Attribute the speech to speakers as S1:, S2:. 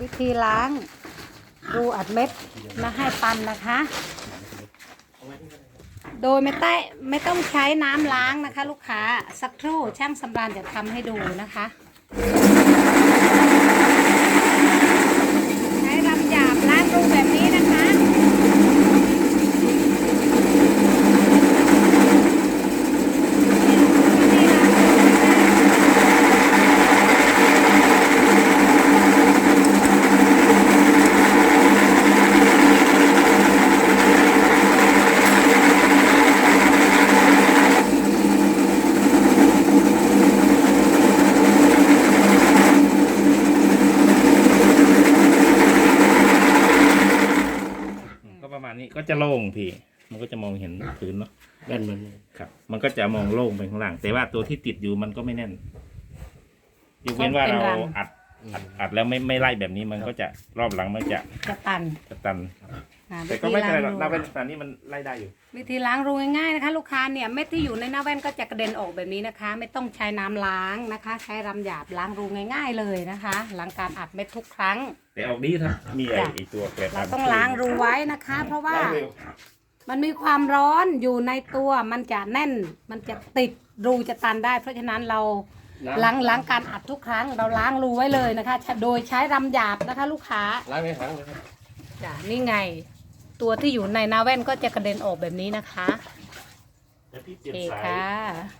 S1: วิธีล้างรูอัดเม็ดมาให้ปันนะคะ โดยไม่ได้ไม่ต้องใช้น้ำล้างนะคะ ลูกค้าสักครู่ช่างสำราญจะทำให้ดูนะคะ ใช้ลำหยาบล้างรูแบบนี้นะคะ
S2: อืมก็ประมาณ นี้ก็จะโล่งพี่ มันก็จะมองเห็นพื้นเนาะ
S3: แน่นเหมือน
S2: ครับ มันก็จะมองโล่งไปข้างล่าง แต่ว่าตัวที่ติดอยู่มันก็ไม่แน่นยกเว้นว่าเราอัดอัดอัดแล้วไม่ไม่ไล่แบบนี้มันก็จะรอบหลังมันจะ
S1: จะตัน
S2: จะตัน
S1: อ่า
S2: แต่
S1: วิ
S2: ก็
S1: ธี
S2: ไม่เป็น
S1: ล้าง
S2: ไรหรอก
S1: รู
S2: นาเป็นตอนนี้มันไล่ได้อยู่
S1: วิธีล้างรูง่ายๆนะคะ ลูกค้าเนี่ยเม็ดที่อยู่ในหน้าแว่นก็จะกระเด็นออกแบบนี้นะคะ ไม่ต้องใช้น้ำล้างนะคะ ใช้ลำหยาบล้างรูง่าย ๆ เลยนะคะ หลังการอัดเม็ดทุกครั้ง
S2: แต่ออกดีครับมีไอ้
S1: จ้ะ
S2: ไอ้ตัวแกลบ
S1: เราต้องล้างรูไว้นะคะ เพราะว่า
S2: ล้างเร็ว
S1: มันมีความร้อนอยู่ในตัวมันจะแน่น มันจะติดรูจะตันได้ เพราะฉะนั้นเราหลังหลังการอัดทุกครั้ง เราล้างรูไว้เลยนะคะ โดยใช้ลำหยาบนะคะ ลูกค้า
S3: ล้างในถังเลยครับ
S1: จ้ะนี่ไง ตัวที่อยู่ในหนาแว่นก็จะกระเด็นออกแบบนี้นะคะ
S2: แล้วพี่เป
S1: โอ
S2: ลี่ยน
S1: เค
S2: สาย
S1: ค่ะ